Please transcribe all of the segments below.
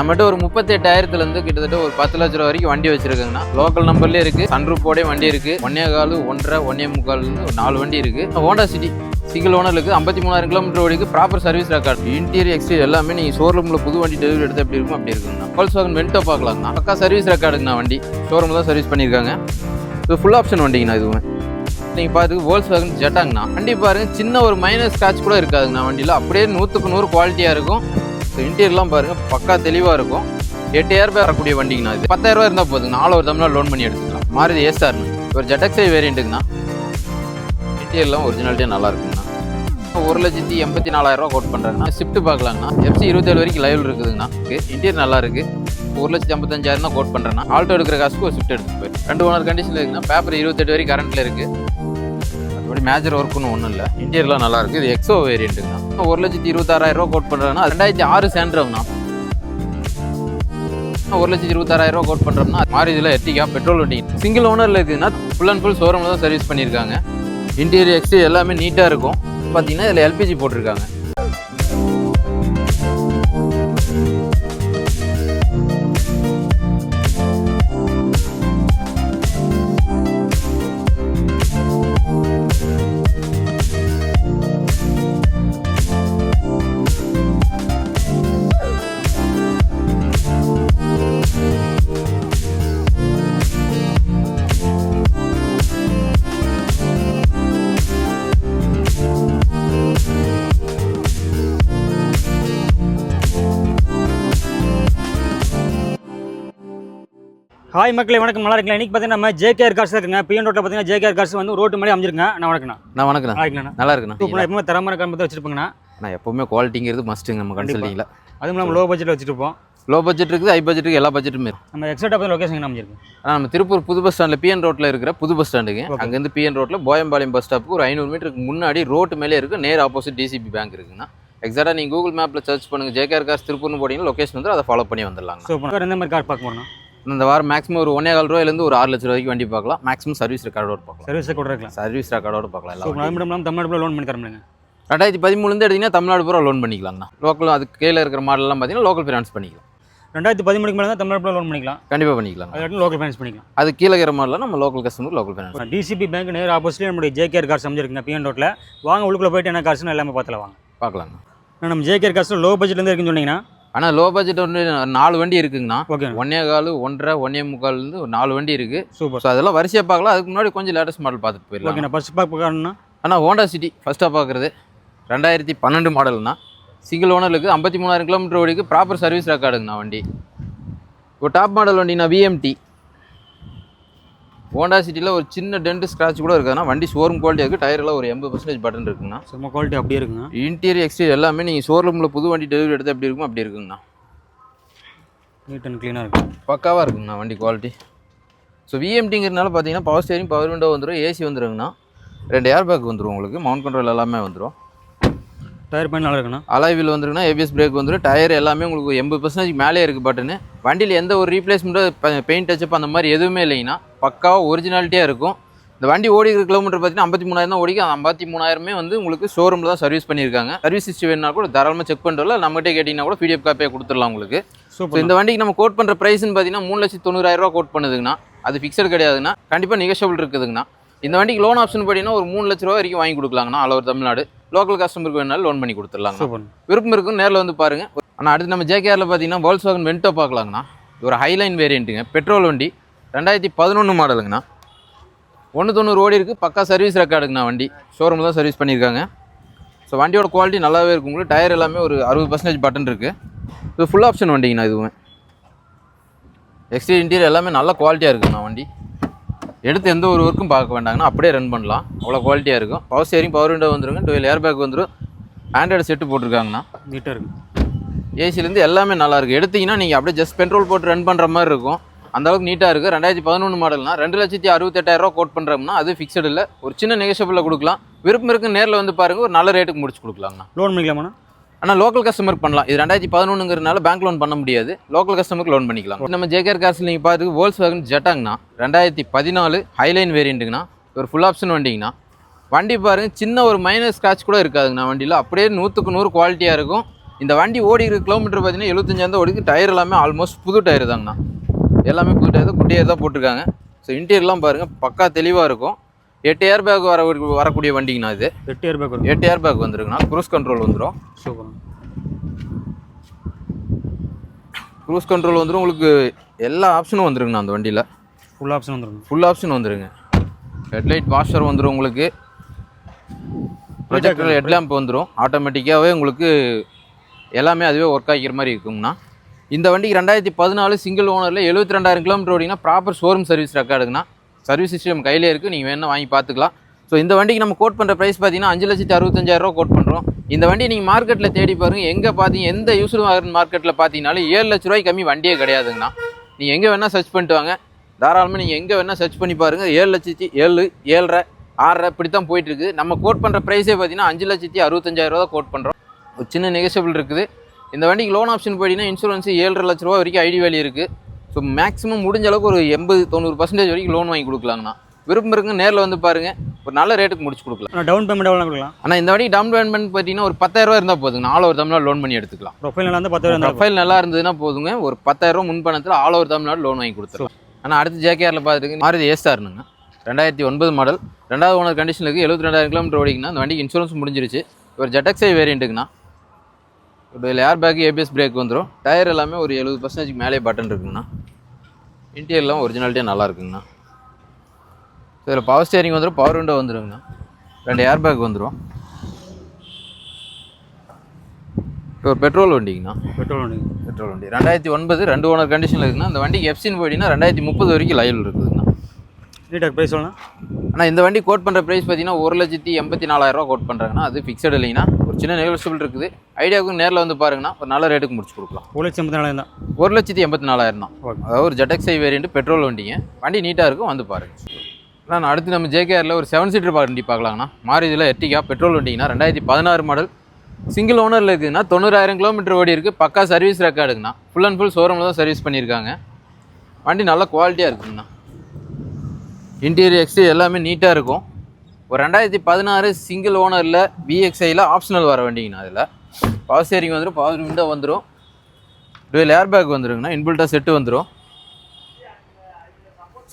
நம்மகிட்ட ஒரு முப்பத்தெட்டாயிரத்துலேருந்து கிட்டத்தட்ட ஒரு பத்து லட்ச ரூபா வரைக்கும் வண்டி வச்சிருக்கேங்கண்ணா. லோக்கல் நம்பர்லேயே இருக்குது சன்ரூப்போடே வண்டி இருக்குது ஒன்னே கால் ஒன்றரை ஒன்னே முக்கால் நாலு வண்டி இருக்குது ஹோண்டா சிட்டி சிங்கிள் ஓனர் ஐம்பத்தி மூணாயிரம் kilometre ஓடிக்கு proper service record interior exterior எல்லாமே நீங்கள் ஷோரூமில் புது வண்டி டெலிவரி எடுத்து எப்படி இருக்கும் அப்படி இருக்குங்கண்ணா. பல்ஸ் வாகன் வென்ட்டோ பார்க்கலாங்கண்ணா. பக்கா சர்வீஸ் ரெக்கார்டுங்கண்ணா வண்டி. ஷோரூமில் தான் சர்வீஸ் பண்ணியிருக்காங்க இது ஃபுல் ஆப்ஷன் வண்டிங்கண்ணா இதுவுமே. நீங்கள் பார்த்துக்கு வோல்ஸ் வேகன் ஜெட்டாங்கண்ணா வண்டி பாருங்க சின்ன ஒரு மைனஸ் ஸ்க்ராட்ச் கூட இருக்காதுங்கண்ணா வண்டியில். அப்படியே நூற்றுக்கு நூறு குவாலிட்டியாக இருக்கும். இன்டீரியர்லாம் பாருங்க பக்கா தெளிவாக இருக்கும். எட்டாயிரம் ரூபாய் வரக்கூடிய வண்டிங்கண்ணா இது. பத்தாயிரம் ரூபாய் இருந்தால் போதுங்க. நாலு ஒரு தமிழாக லோன் பண்ணி எடுத்துக்கலாம். மாறுது ஏஸ்டார்னு ஒரு ஜெட்டக்ஸை வேரியண்ட்டுங்கண்ணா இன்டீரியர்லாம் ஒரிஜினாலிட்டியாக நல்லா இருக்குங்கண்ணா. ஒரு லட்சத்தி எண்பத்தி நாலாயிரரூவா ரூபா கோட் பண்ணுறாங்கண்ணா ஷிஃப்ட் பார்க்கலாங்கண்ணா. எஃப்சி இருபத்தேழு வரைக்கும் லைவ் இருக்குதுங்கண்ணா. இன்டீரியர் நல்லா இருக்கு. ஒரு லட்சத்தி ஐம்பத்தஞ்சாயிரம் தான் கோட் பண்ணுறேன்னா ஆல்டோ எடுக்கிற காசுக்கு ஒரு ஷிஃப்ட் எடுத்து போய் ரெண்டு ஓனர் கண்டிஷனில் இருக்குன்னா பேப்பர் இருபத்தெட்டு வரைக்கும் கரண்ட்டில் இருக்குது மாதிரி மேஜர் ஒர்க்குன்னு ஒன்றும் இல்லை. இன்டீரியர்லாம் நல்லா இருக்குது இது எக்ஸோ வேரியண்ட்டுங்கண்ணா ஒரு லட்சத்தி இருபத்தாறாயிரம் ரூபா கோட் பண்ணுறேன்னா ரெண்டாயிரத்தி ஆறு சேண்ட்ரம்ண்ணா ஒரு லட்சத்தி இருபத்தாறாயிரம் ரூபா கோட் பண்ணுறோம்னா இதில் எர்டிகா பெட்ரோல் வண்டி சிங்கிள் ஓனரில் இருக்குதுன்னா ஃபுல் அண்ட் ஃபுல் ஷோரூமில் தான் சர்வீஸ் பண்ணியிருக்காங்க. இன்டீரியர் எக்ஸ்டீரியர் எல்லாமே நீட்டாக இருக்கும். பார்த்தீங்கன்னா இதில் எல்பிஜி போட்டிருக்காங்க. ஹாய் மக்களே வணக்கம். நல்லா இருக்கலாம் இன்னைக்கு பார்த்தீங்கன்னா நம்ம ஜேகேஆர் கார்ஸ் இருக்குங்க. பிஎன் ரோட்டில் பார்த்தீங்கன்னா ஜேகேஆர் கார்ஸ் வந்து ரோட்டு மாதிரி அமைஞ்சிருங்க நான் வணக்கண்ணா நான் வணக்கம் நல்லா இருக்குண்ணா. எப்பவுமே தரமான காம்பத்தை வச்சிருப்பேங்கண்ணா. நான் எப்பவுமே குவாலிட்டிங்கிறது மஸ்ட்டுங்க நம்ம கன்சல்ட்டிங்கில் அதுவும் நம்ம லோ பட்ஜெட்டில் வச்சுருப்போம் லோ பட்ஜெட் இருக்குது ஹை பட்ஜெட் இருக்குது எல்லா பட்ஜெட்டுமே இருக்கு. நம்ம எக்ஸாக்டாக பார்த்து லொகேஷன் அமைஞ்சிருக்கு? ஆனால் நம்ம திருப்பூர் புது பஸ் ஸ்டாண்டில் பிஎன் ரோட்டில் இருக்கிற புது பஸ் ஸ்டாண்டுங்க Okay. அங்கேருந்து பிஎன் ரோட்டில் போயம்பாளையம் பஸ் ஸ்டாப்புக்கு ஒரு ஐநூறு மீட்டருக்கு முன்னாடி ரோட்டு மேலே இருக்குது நேர் ஆப்போசிட் டிசிபி பேங்க் இருக்குங்கண்ணா. எக்ஸாக்டாக நீங்கள் கூகுள் மேப்பில் சர்ச் பண்ணுங்கள் ஜேகேஆர் கார்ஸ் திருப்பூர்னு போட்டிங்கன்னா லொகேஷன் வந்து அதை ஃபாலோ பண்ணி வந்துடலாங்க சூப்பர் எந்த மாதிரி கார் பார்க்க போகிறோம் இந்த வாரம் மேக்ஸிமம் ஒரு ஒன்னே கால் ரூபாயிலேருந்து ஒரு ஆறு லட்ச ரூபாய்க்கு வண்டி பார்க்கலாம். மேக்ஸிமம் சர்வீஸ் ரெக்கார்டோட பார்க்கலாம். சர்வீஸை கூட இருக்கலாம் சர்வீஸ் ரெக்கார்டோட பார்க்கலாம் எல்லாம் இல்லாமல் தமிழ்நாடு லோன் பண்ணி தர முடியுங்க ரெண்டாயிரத்தி பதிமூணுலேருந்து எடுத்தீங்கன்னா தமிழ்நாடு பூரா லோன் பண்ணிக்கலாங்கண்ணா லோக்கல் அதுக்கு கீழே இருக்கிற மாடல்லாம் பார்த்தீங்கன்னா லோக்கல் ஃபினான்ஸ் பண்ணிக்கலாம். ரெண்டாயிரத்தி பதிமூணுக்கு மேலே தான் தமிழ்நாடு லோன் பண்ணிக்கலாம். கண்டிப்பாக பண்ணிக்கலாங்க அது லோக்கல் ஃபைனான்ஸ் பண்ணிக்கலாம். அது கீழே இருக்கிற மாடலாம் நம்ம local customer local finance DCB bank நேர் ஆப்போசிட்லேயே நம்மளுடைய ஜேகேஆர் கார்ஸ் அமைஞ்சிருக்குங்க பிஎன் ரோட்டில் வாங்க உள்ளுக்குள்ளே போயிட்டு என்ன கார்ஸ்னு எல்லாமே பார்த்துல வாங்க. பார்க்கலாங்க ஆனா, நம்ம ஜேகேஆர் கார்ஸ் லோ பட்ஜெட்லேருந்து இருக்குன்னு சொன்னீங்கன்னா ஆனால் லோ பட்ஜெட் வந்து நாலு வண்டி இருக்குங்கண்ணா. ஓகே ஒன்னே கால் ஒன்றரை ஒன்னே முக்கால்லேருந்து ஒரு நாலு வண்டி இருக்குது சூப்பர் ஸோ அதெல்லாம் வரிசையாக பார்க்கலாம். அதுக்கு முன்னாடி கொஞ்சம் லேட்டஸ்ட் மாடல் பார்த்துட்டு போயிடலாம். ஓகேண்ணா ஃபர்ஸ்ட் பார்க்கணும்னா ஆனால் ஹோண்டா சிட்டி ஃபஸ்ட்டாக பார்க்குறது. ரெண்டாயிரத்தி பன்னெண்டு மாடல்னா சிங்கிள் ஓனருக்கு ஐம்பத்தி மூணாயிரம் கிலோமீட்டர் ஓடிக்கு ப்ராப்பர் சர்வீஸ் ரெக்கார்டுங்கண்ணா வண்டி. ஒரு டாப் மாடல் வண்டினா விஎம்டி ஹோண்டா சிட்டியில் ஒரு சின்ன டென்ட் ஸ்க்ராட்ச் கூட இருக்காதுன்னா வண்டி ஷோரூம் குவாலிட்டி இருக்குது டயரில் ஒரு எண்பது பர்சன்டேஜ் பட்டன் இருக்குங்கண்ணா. சும்மா குவாலிட்டி அப்படியே இருக்குங்க இன்டீரியர் எக்ஸ்டீரியர் எல்லாமே நீங்கள் ஷோரூமில் புது வண்டி டெலிவரி எடுத்து எப்படி இருக்கும் அப்படி இருக்குங்கண்ணா. நீட் அண்ட் க்ளீனாக இருக்கும் பக்காவாக இருக்குங்கண்ணா வண்டி குவாலிட்டி ஸோ விஎம்டிங்கிறதுனால பார்த்தீங்கன்னா பவர் ஸ்டேரிங் பவர் விண்டோ வந்துடும் ஏசி வந்துருங்கண்ணா. ரெண்டு ஏர் பேக் வந்துடும் உங்களுக்கு மவுண்ட் கண்ட்ரோல் எல்லாமே வந்துடும் டயர் பாயிண்ட் நல்லா இருக்குண்ணா. அலாய் வீல் வந்துருக்குன்னா ஏபிஎஸ் பிரேக் வந்துடும் டயர் எல்லாமே உங்களுக்கு எண்பது பர்சன்டேஜ் மேலே இருக்குது பட்டுன்னு வண்டியில் எந்த ஒரு ரீப்ளேஸ்மெண்ட்டோ பெயிண்ட் டச்சப் அந்த மாதிரி எதுவுமே இல்லைங்கன்னா பக்காவாக ஒரிஜினாலிட்டியாக இருக்கும். இந்த வண்டி ஓடி இருக்கிற கிலோமீட்டர் பார்த்தீங்கன்னா ஐம்பத்தி மூணாயிரம் தான் ஓடிக்கு அந்த ஐம்பத்தி மூணாயிரமே வந்து உங்களுக்கு ஷோரூமில் தான் சர்வீஸ் பண்ணியிருக்காங்க. சர்வீஸ் ஹிஸ்ட்ரி வேணுனா கூட தாராளமாக செக் பண்ணுறல நம்மகிட்டே கேட்டிங்கன்னா கூட பிடிஎஃப் காப்பியாக கொடுத்துடலாம் உங்களுக்கு. ஸோ இந்த வண்டிக்கு நம்ம கோட் பண்ணுற ப்ரைஸ்னு பார்த்தீங்கன்னா மூணு லட்சத்தி தொண்ணூறாயிரம் ரூபா கோட் பண்ணுதுங்கண்ணா. அது ஃபிக்ஸட் கிடையாதுண்ணா கண்டிப்பாக நெகோஷியபிள் இருக்குதுங்கண்ணா. இந்த வண்டிக்கு லோன் ஆப்ஷன் பார்த்தீங்கன்னா ஒரு மூணு லட்ச ரூபா வரைக்கும் வாங்கி கொடுக்கலாங்கண்ணா ஆல் ஓவர் தமிழ்நாடு. லோக்கல் கஸ்டமருக்கு வேணாலும் லோன் பண்ணி கொடுத்துடலாங்க விருப்பம் இருக்கும் நேரில் வந்து பாருங்க. ஆனால் அடுத்து நம்ம ஜேகேஆரில் பார்த்தீங்கன்னா வேர்ல்ஸ் வாகன் வென்டோ பார்க்கலாங்கண்ணா இது ஒரு ஹைலைன் வேரியண்ட்டுங்க பெட்ரோல் வண்டி ரெண்டாயிரத்தி பதினொன்று மாடலுங்கண்ணா ஒன்று தொண்ணூறு ஓடி இருக்குது பக்கா சர்வீஸ் ரெக்கார்டுங்கண்ணா வண்டி. ஷோரூமில் தான் சர்வீஸ் பண்ணியிருக்காங்க. ஸோ வண்டியோட குவாலிட்டி நல்லாவே இருக்கும். உங்களுக்கு டயர் எல்லாமே ஒரு அறுபது பர்சன்டேஜ் பட்டன் இருக்குது இது ஃபுல் ஆப்ஷன் வண்டிங்கண்ணா இதுவும். எக்ஸ்டீரியர் இன்டீரியர் எல்லாமே நல்ல குவாலிட்டியாக இருக்குங்கண்ணா வண்டி. எடுத்து எந்த ஒரு ஒர்க்கும் பார்க்க வேண்டாங்கண்ணா அப்படியே ரன் பண்ணலாம். அவ்வளோ குவாலிட்டியாக இருக்கும். பவர் ஸ்டேரிங் பவர் விண்டோ வந்துருங்க. டுவெல் ஏர் பேக் வந்துடும் ஆண்ட்ராய்டு செட்டு போட்டிருக்காங்கண்ணா நீட்டாக இருக்கு. ஏசிலேருந்து எல்லாமே நல்லா இருக்கு. எடுத்தீங்கன்னா நீங்கள் அப்படியே ஜஸ்ட் பெட்ரோல் போட்டு ரன் பண்ணுற மாதிரி இருக்கும். அந்த அளவுக்கு நீட்டாக இருக்குது ரெண்டாயிரத்தி பதினொன்று மாடல்னா ரெண்டு லட்சத்தி அறுபத்தெட்டாயிரம் ரூபா கோட் பண்ணுறோம்னா அது ஃபிக்ஸட் இல்லை. ஒரு சின்ன நெகஷபிளில் கொடுக்கலாம். விருப்பம் இருக்கு நேரில் வந்து பாருங்கள் ஒரு நல்ல ரேட்டுக்கு முடிச்சு கொடுக்கலாங்கண்ணா. லோன் பண்ணிக்கலாமாண்ணா? ஆனால் லோக்கல் கஸ்டமருக்கு பண்ணலாம். இது ரெண்டாயிரத்தி பதினொன்றுங்கிறதுனால பேங்க் லோன் பண்ண முடியாது. லோக்கல் கஸ்டமருக்கு லோன் பண்ணிக்கலாம். நம்ம ஜேகேஆர் கார்ஸில் நீங்கள் பார்த்து வோல்ஸ் வேகன் ஜெட்டாங்கண்ணா ரெண்டாயிரத்தி பதினாலு ஹைலைன் வேரியண்ட்டுங்கண்ணா ஒரு ஃபுல் ஆப்ஷன் வண்டிங்கண்ணா வண்டி பாருங்க சின்ன ஒரு மைனஸ் ஸ்க்ராட்ச் கூட இருக்காதுங்கண்ணா வண்டியில். அப்படியே நூற்றுக்கு நூறு குவாலிட்டியாக இருக்கும். இந்த வண்டி ஓடி இருக்கிற கிலோமீட்டர் பார்த்தீங்கன்னா எழுபத்தஞ்சாயிரம் ஓடிக்கு. டயர் எல்லாமே ஆல்மோஸ்ட் புது டயர் தாங்கண்ணா எல்லாமே புது டயர் தான் குட்டி தான் போட்டிருக்காங்க ஸோ இன்டீரியர்லாம் பாருங்கள் பக்கா தெளிவாக இருக்கும். எட்டு ஏர் பேக் வர வரக்கூடிய வண்டிங்கண்ணா இது. எட்டு இயர் பேக் எட்டு ஏர் பேக் வந்துருங்கண்ணா. க்ரூஸ் கண்ட்ரோல் வந்துடும் சூப்பர். க்ரூஸ் கண்ட்ரோல் வந்துடும் உங்களுக்கு எல்லா ஆப்ஷனும் வந்துருங்கண்ணா அந்த வண்டியில். ஃபுல் ஆப்ஷன் வந்துடும் ஃபுல் ஆப்ஷன் வந்துருங்க. ஹெட்லைட் வாஷர் வந்துடும் உங்களுக்கு. ப்ரொஜெக்டர் ஹெட்லாம்ப் வந்துடும் ஆட்டோமேட்டிக்காகவே உங்களுக்கு எல்லாமே அதுவே ஒர்க் ஆகிக்கிற மாதிரி இருக்குங்கண்ணா. இந்த வண்டிக்கு ரெண்டாயிரத்தி பதினாலு சிங்கிள் ஓனரில் எழுபத்தி ரெண்டாயிரம் கிலோமீட்டர் ஓடிங்கன்னா ப்ராப்பர் ஷோரூம் சர்வீஸ் ரெக்கார்டுங்கண்ணா சர்வீஸ் சிஸ்டம் கையிலே இருக்குது நீங்கள் வேணால் வாங்கி பார்த்துக்கலாம். ஸோ இந்த வண்டிக்கு நம்ம கோட் பண்ணுற ப்ரைஸ் பார்த்தீங்கன்னா அஞ்சு லட்சத்தி அறுபத்தஞ்சாயிரம் ரூபா கோட் பண்ணுறோம் இந்த வண்டி நீங்கள் மார்க்கெட்டில் தேடி பாருங்கள் எங்கே பார்த்தீங்க எந்த யூஸ்ஃபுல் மார்க்கெட்டில் பார்த்தீங்கனாலும் ஏழு லட்ச ரூபாய்க்கு கம்மி வண்டியே கிடையாதுங்கண்ணா. நீங்கள் எங்கே வேணால் சர்ச் பண்ணிட்டு வாங்க. தாராளமாக நீங்கள் எங்கே வேணால் சர்ச் பண்ணி பாருங்கள் ஏழு லட்சத்தி ஏழு ஏழரை ஆறரை இப்படி தான் போயிட்டுருக்கு நம்ம கோட் பண்ணுற ப்ரைஸே பார்த்தீங்கன்னா அஞ்சு லட்சத்தி அறுபத்தஞ்சாயிரரூவா தான் கோட் பண்ணுறோம் ஒரு சின்ன நெகசபிள் இருக்குது. இந்த வண்டிக்கு லோன் ஆப்ஷன் போயிட்டீங்கன்னா இன்சூரன்ஸ் ஏழரை லட்ச ரூபா வரைக்கும் ஐடி வேலி இருக்குது ஸோ மேக்ஸிமம் முடிஞ்ச அளவுக்கு ஒரு எண்பது தொண்ணூறு பர்சன்டேஜ் வரைக்கும் லோன் வாங்கி கொடுக்கலாங்கண்ணா. விருப்பம் இருக்குங்க நேரில் வந்து பாருங்கள் ஒரு நல்ல ரேட்டுக்கு முடிச்சு கொடுக்கலாம். டவுன் பேமெண்ட் எவ்வளோ கொடுக்கலாம்? ஆனால் இந்த வண்டிக்கு டவுன் பேமெண்ட் பார்த்தீங்கன்னா ஒரு பத்தாயிரம் ரூபா இருந்தால் போதுங்க. ஆல் ஓவர் தமிழ்நாடு லோன் பண்ணி எடுத்துக்கலாம். ப்ரொஃபைல் நல்லா இருந்தால் பத்தாயிரம் ப்ரொஃபைல் நல்லா இருந்ததுன்னா போதுங்க. ஒரு பத்தாயிரம் முன் பணத்தில் ஆல் ஓவர் தமிழ்நாடு லோன் வாங்கி கொடுத்துருலாம் ஆனால் அடுத்து ஜேகேஆரில் பார்த்துருக்கு மாருதி ஏஸ்டார்னுங்க ரெண்டாயிரத்தி ஒன்பது மாடல் ரெண்டாவது ஓனர் கண்டிஷனில் இருக்குது எழுபத்தி ரெண்டாயிரம் கிலோமீட்டர் ஓடிங்கன்னா அந்த வண்டிக்கு இன்சூரன்ஸ் முடிஞ்சிருச்சு. ஒரு ஜெட்டக்ஸை வேரியண்ட்டுங்கண்ணா இதில் ஏர் பேக் ஏபிஎஸ் பிரேக் வந்துடும் டயர் எல்லாமே ஒரு எழுபது பர்சன்டேஜ் மேலே பட்டன் இருக்குங்கண்ணா. இன்டீரியர்லாம் ஒரிஜினாலிட்டியாக நல்லா இருக்குங்கண்ணா. இதில் பவர் ஸ்டேரிங் வந்துடும் பவர் விண்டோ வந்துருங்கண்ணா. ரெண்டு ஏர் பேக் வந்துடும் ஒரு பெட்ரோல் வண்டிங்கண்ணா. பெட்ரோல் வண்டி. பெட்ரோல் வண்டி. ரெண்டாயிரத்தி ஒன்பது ரெண்டு ஓனர் கண்டிஷனில் இருக்குன்னா அந்த வண்டிக்கு எஃப்சின் போயிட்டீங்கன்னா ரெண்டாயிரத்தி முப்பது வரைக்கும் லைவில் இருக்குதுங்கண்ணா. ப்ரைஸ் சொல்லலாம் ஆனால் இந்த வண்டி கோட் பண்ணுற ப்ரைஸ் பார்த்தீங்கன்னா ஒரு லட்சத்தி எண்பத்தி நாலாயிரரூவா கோட் பண்ணுறாங்கன்னா அது ஃபிக்ஸட் இல்லைங்கன்னா ஒரு சின்ன நெகோசியபிள் இருக்குது. ஐடியாவுக்கு நேரில் வந்து பாருங்கன்னா ஒரு நல்ல ரேட்டுக்கு முடிச்சு கொடுக்கலாம். ஒரு லட்சம் எண்பத்தி நாலாயிரம் தான். ஒரு லட்சத்தி எண்பத்தி நாலாயிரம் தான். அதாவது ஒரு ஜெட்டக்ஸை வேரியண்ட் பெட்ரோல் வண்டிங்க. வண்டி நீட்டாக இருக்கும். வந்து பாருங்கள் நான் அடுத்து நம்ம ஜேகேஆரில் ஒரு செவன் சீட்டர் வண்டி பார்க்கலாங்கண்ணா. மாருதியில் எர்டிகா பெட்ரோல் வண்டிங்கண்ணா. ரெண்டாயிரத்தி பதினாறு மாடல் சிங்கிள் ஓனரில் இருக்குதுன்னா தொண்ணூறாயிரம் கிலோமீட்டர் ஓடி இருக்குது பக்கா சர்வீஸ் ரெக்கார்டுங்கண்ணா ஃபுல் அண்ட் ஃபுல் ஷோரூமில் தான் சர்வீஸ் பண்ணியிருக்காங்க. வண்டி நல்ல குவாலிட்டியாக இருக்குங்கண்ணா. இன்டீரியர் எக்ஸ்டீரியர் எல்லாமே நீட்டாக இருக்கும். ஒரு ரெண்டாயிரத்தி பதினாறு சிங்கிள் ஓனரில் விஎக்ஸ்ஐயில் ஆப்ஷனல் வர வண்டிங்கண்ணா அதில். பவர் ஸ்டேரிங் வந்துடும் பவர் விண்டோ வந்துடும் டுவெல் ஏர் பேக் வந்துருங்கண்ணா இன்பில்ட்டாக செட்டு வந்துடும்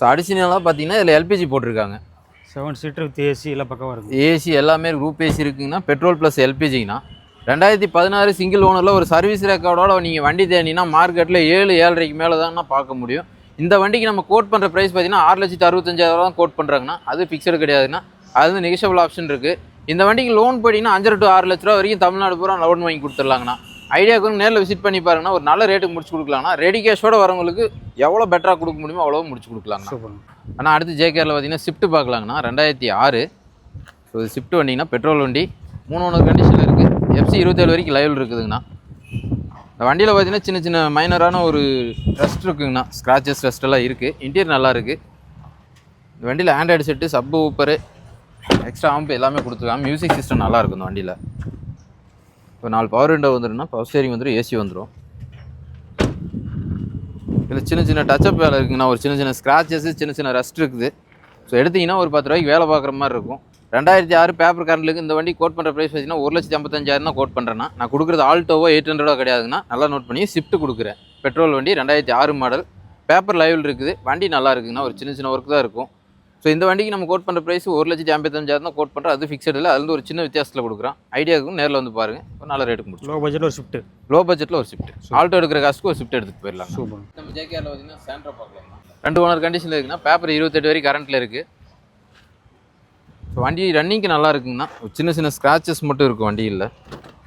ஸோ அடிஷனலாக பார்த்தீங்கன்னா இதில் எல்பிஜி போட்டிருக்காங்க. செவன் சீட்டர் வித் ஏசி எல்லாம் பக்கமாக இருக்கும் ஏசி எல்லாமே குரூப் ஏசி இருக்குங்கன்னா பெட்ரோல் ப்ளஸ் எல்பிஜிங்கண்ணா ரெண்டாயிரத்தி பதினாறு சிங்கிள் ஓனரில் ஒரு சர்வீஸ் ரெக்கார்டோட நீங்கள் வண்டி தேடினா மார்க்கெட்டில் ஏழு ஏழரைக்கு மேலே தாங்கண்ணா பார்க்க முடியும். இந்த வண்டிக்கு நம்ம கோட் பண்ணுற ப்ரைஸ் பார்த்தீங்கன்னா ஆறு லட்சத்து அறுபத்தஞ்சாயிரம் தான் கோட் பண்ணுறாங்கண்ணா அது ஃபிக்ஸடு கிடையாதுண்ணா. அது வந்து நெகிஷபிள் ஆப்ஷன் இருக்குது இந்த வண்டிக்கு லோன் போட்டிங்கன்னா அஞ்சரை டு ஆறு லட்ச ரூபா வரைக்கும் தமிழ்நாடு பூரா லோன் வாங்கி கொடுத்துர்லாங்கண்ணா ஐடியாவுக்கு நேரில் விசிட் பண்ணி பாருங்கன்னா ஒரு நல்ல ரேட்டுக்கு முடிச்சு கொடுக்கலாங்கண்ணா. ரெடி கேஷோட வரவங்களுக்கு எவ்வளோ பெட்டராக கொடுக்க முடியுமோ அவ்வளோ முடிச்சு கொடுக்கலாங்கண்ணா. சூப்பர் ஆனால் அடுத்து ஜேகேரில் பார்த்தீங்கன்னா ஸ்விஃப்ட் பார்க்கலாங்கண்ணா ரெண்டாயிரத்தி ஆறு. ஸோ ஸ்விஃப்ட் வண்டிங்கன்னா பெட்ரோல் வண்டி. மூணு ஒன்று கண்டிஷனில் இருக்குது எஃப்சி இருபத்தேழு வரைக்கும் லைவில் இருக்குதுங்கண்ணா. இந்த வண்டியில் பார்த்தீங்கன்னா சின்ன சின்ன மைனரான ஒரு ரெஸ்ட் இருக்குங்கண்ணா. ஸ்க்ராச்சஸ் ரெஸ்ட் எல்லாம் இருக்குது இன்டீரியர் நல்லா இருக்குது இந்த வண்டியில் ஆண்ட்ராய்டு செட்டு சப்பு ஊப்பரு எக்ஸ்ட்ரா ஆம்பு எல்லாமே கொடுத்துருக்காங்க. மியூசிக் சிஸ்டம் நல்லா இருக்கும் இந்த வண்டியில். இப்போ நாலு பவர் விண்டோ வந்துடும்னா பவர் ஸ்டேரிங் வந்துடும் ஏசி வந்துடும் இதில் சின்ன சின்ன டச்சப் வேலை இருக்குங்கண்ணா. ஒரு சின்ன சின்ன ஸ்க்ராச்சஸ் சின்ன சின்ன ரெஸ்ட் இருக்குது. ஸோ எடுத்தீங்கன்னா ஒரு பத்து ரூபாய்க்கு வேலை பார்க்குற மாதிரி இருக்கும். ரெண்டாயிரத்தி ஆறு பேப்பர் கரண்ட்லுக்கு இந்த வண்டி கோட் பண்ணுற ப்ரைஸ் பார்த்தீங்கன்னா ஒரு லட்சத்தி ஐம்பத்தஞ்சாயிரம் தான் கோட் பண்ணுறேன்னா நான் கொடுக்குறது ஆல்டோவோ எயிட் ஹண்ட்ரடோ கிடையாதுங்கண்ணா நல்லா நோட் பண்ணி ஷிஃப்ட் கொடுக்குறேன். பெட்ரோல் வண்டி ரெண்டாயிரத்தி ஆறு மாடல் பேப்பர் லைவில் இருக்குது வண்டி நல்லா இருக்குங்கண்ணா ஒரு சின்ன சின்ன ஒர்க் தான் இருக்கும். ஸோ இந்த வண்டிக்கு நம்ம கோட் பண்ணுற ப்ரைஸ் ஒரு லட்சத்தி ஐம்பத்தஞ்சாயிரம் தான் கோட் பண்ணுறோம் அது ஃபிக்ஸட் இல்லை அதுலேருந்து ஒரு சின்ன வித்தியாசத்தில் கொடுக்குறோம். ஐடியாவுக்கும் நேரில் வந்து பாருங்கள் ஒரு நல்ல ரேட்டுக்கு முடிச்சு லோ பட்ஜெட்டில் ஒரு ஷிஃப்ட்டு லோ பட்ஜெட்டில் ஒரு ஷிஃப்ட் ஆல்டோ எடுக்கிற காசுக்கு ஒரு ஷிஃப்ட் எடுத்துகிட்டு போயிடலாம். நம்ம ஜேகேஆரில் பார்த்தீங்கன்னா சாண்ட்ரா பார்க்கலாம். ரெண்டு ஓனர் கண்டிஷனில் இருக்குன்னா பேப்பர் இருபத்தெட்டு வரைக்கும் கரண்ட்டில் இருக்குது ஸோ வண்டி ரன்னிங்க்கு நல்லா இருக்குங்கண்ணா. சின்ன சின்ன ஸ்க்ராச்சஸ் மட்டும் இருக்கும் வண்டியில்.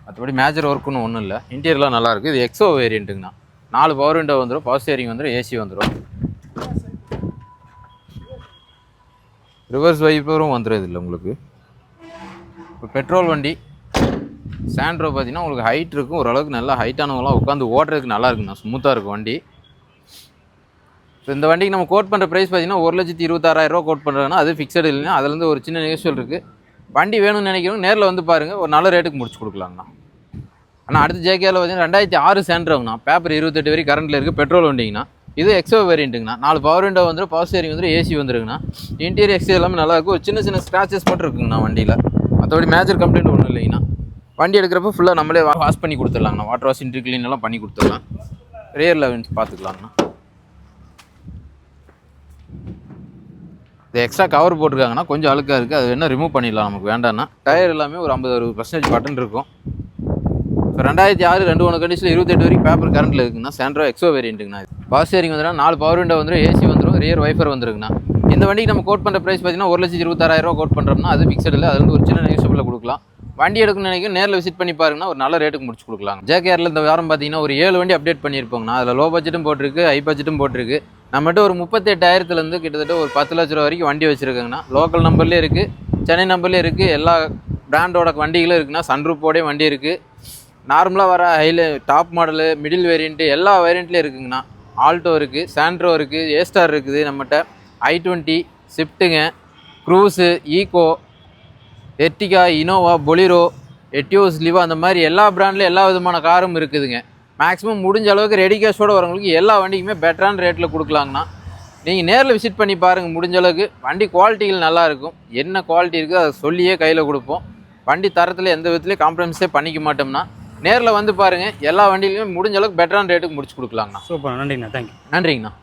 மற்றபடி மேஜர் ஒர்க்குன்னு ஒன்றும் இல்லை. இன்டீரியர்லாம் நல்லாயிருக்கு இது எக்ஸோ வேரியண்ட்டுங்கண்ணா நாலு பவர் விண்டோ வந்துடும் பவர் ஸ்டேரிங் வந்துடும் ஏசி வந்துடும் ரிவர்ஸ் வைப்பரும் வந்துடும் இதில் உங்களுக்கு. இப்போ பெட்ரோல் வண்டி. சாண்ட்ரோ பார்த்தீங்கன்னா உங்களுக்கு ஹைட் இருக்கும். ஓரளவுக்கு நல்லா ஹைட்டானவங்களாம் உட்காந்து ஓட்டுறதுக்கு நல்லா இருக்குண்ணா ஸ்மூத்தாக இருக்கும் வண்டி. ஸோ இந்த வண்டிக்கு நம்ம கோட் பண்ணுற ப்ரைஸ் பார்த்தீங்கன்னா ஒரு லட்சத்தி இருபத்தாறாயிரரூவா கோட் பண்ணுறதுனா அது ஃபிக்ஸட் இல்லைன்னா அதுலேருந்து ஒரு சின்ன நெகோஷியல் இருக்குது வண்டி வேணும்னு நினைக்கிறவங்க நேரில் வந்து பாருங்கள் ஒரு நல்ல ரேட்டுக்கு முடிச்சு கொடுக்கலாங்கண்ணா. ஆனால் அடுத்து ஜேகேவில் பார்த்தீங்கன்னா ரெண்டாயிரத்தி ஆறு சேண்ட்ரவுங்கண்ணா பேப்பர் இருபத்தெட்டு வரைக்கும் கரண்ட்டில் இருக்குது பெட்ரோல் வண்டிங்கண்ணா. இது எக்ஸோ வேரியண்ட்டுங்கண்ணா நாலு பவர் விண்டோ வந்துடும் பவர் ஸ்டேரிங் வந்துடும் ஏசி வந்துருங்கண்ணா. இன்டீரியர் எக்ஸோ எல்லாமே நல்லாயிருக்கும் ஒரு சின்ன சின்ன ஸ்க்ராச்சஸ் மட்டும் இருக்குங்கண்ணா வண்டியில். மற்றபடி மேஜர் கம்ப்ளைண்ட் ஒன்றும் இல்லைங்கண்ணா. வண்டி எடுக்கிறப்ப ஃபுல்லாக நம்மளே வாஷ் பண்ணி கொடுத்துடலாங்கண்ணா. வாட்டர் வாஷ் இன்ட்ரி கிளீன் எல்லாம் பண்ணி கொடுத்துடலாம். ரேரில் பார்த்துக்கலாங்கண்ணா இந்த எக்ஸ்ட்ரா கவர் போட்டிருக்காங்கன்னா கொஞ்சம் அழுக்காக இருக்குது அது வேணால் ரிமூவ் பண்ணிடலாம். நமக்கு வேண்டாம்னா. டயர் எல்லாமே ஒரு ஐம்பது அறுபது பர்சன்டேஜ் பட்டன் இருக்கும். இப்போ ரெண்டாயிரத்தி ஆறு ரெண்டு ஒன்று கண்டிஷனில் இருபத்தெட்டு வரைக்கும் பேப்பர் கரண்ட்டில் இருக்குங்கண்ணா. சென்ட்ரோ எக்ஸோ வேரியண்ட்டுங்கண்ணா பவர் ஸ்டேரிங் வந்துடும் நாலு பவர் விண்டோ வந்துடும் ஏசி வந்துடும் ரியர் வைஃபர் வந்துருக்குண்ணா இந்த வண்டிக்கு நம்ம கோட் பண்ணுற ப்ரைஸ் பார்த்தீங்கன்னா ஒரு லட்சத்தி இருபத்தாறாயிரம் கோட் பண்ணுறோம்னா அது ஃபிக்ஸடில் இல்லை. அது வந்து ஒரு சின்ன நெகோஷியபிளில் கொடுக்கலாம். வண்டி எடுக்கணும்னு நினைக்கும் நேரில் விசிட் பண்ணி பாருங்கன்னா ஒரு நல்ல ரேட்டுக்கு முடிச்சு கொடுக்கலாம். ஜேகேஆரில் இந்த வாரம் பார்த்தீங்கன்னா ஒரு ஏழு வண்டி அப்டேட் பண்ணியிருப்போங்கண்ணா அதில் லோ பட்ஜெட்டும் போட்டிருக்கு ஹை பட்ஜெட்டும் போட்டிருக்கு. நம்மகிட்ட ஒரு முப்பத்தெட்டாயிரத்துலேருந்து கிட்டத்தட்ட ஒரு பத்து லட்ச ரூபா வரைக்கும் வண்டி வச்சுருக்காங்கண்ணா. லோக்கல் நம்பர்லேயே இருக்குது சென்னை நம்பர்லேயே இருக்குது எல்லா பிராண்டோட வண்டிகளும் இருக்குண்ணா. சன்ரூப்போடே வண்டி இருக்குது நார்மலாக வர ஹைல டாப் மாடலு மிடில் வேரியண்ட்டு எல்லா வேரியண்ட்லேயும் இருக்குங்கண்ணா. ஆல்டோ இருக்குது சாண்ட்ரோ இருக்குது ஏஸ்டார் இருக்குது நம்மகிட்ட. ஐ twenty ஸ்விஃப்ட்டுங்க Cruze Eeco Ertiga Innova Bolero Etios Liva அந்த மாதிரி எல்லா பிராண்ட்லேயும் எல்லா விதமான காரும் இருக்குதுங்க. மேக்ஸிமம் முடிஞ்ச அளவுக்கு ரெடி கேஷோட வரவங்களுக்கு எல்லா வண்டிக்குமே பெட்டரான ரேட்டில் கொடுக்கலாங்கண்ணா. நீங்கள் நேரில் விசிட் பண்ணி பாருங்கள் முடிஞ்ச அளவுக்கு. வண்டி குவாலிட்டிகள் நல்லா இருக்கும். என்ன குவாலிட்டி இருக்குது அதை சொல்லியே கையில் கொடுப்போம். வண்டி தரத்தில் எந்த விதத்துலையும் காம்ப்ரமைஸே பண்ணிக்க மாட்டோம்னா நேரில் வந்து பாருங்கள் எல்லா வண்டியிலையும் முடிஞ்ச அளவுக்கு பெட்டரான ரேட்டுக்கு முடிச்சு கொடுக்கலாங்கண்ணா. சூப்பர் நன்றிங்கண்ணா தேங்க்யூ நன்றிங்கண்ணா.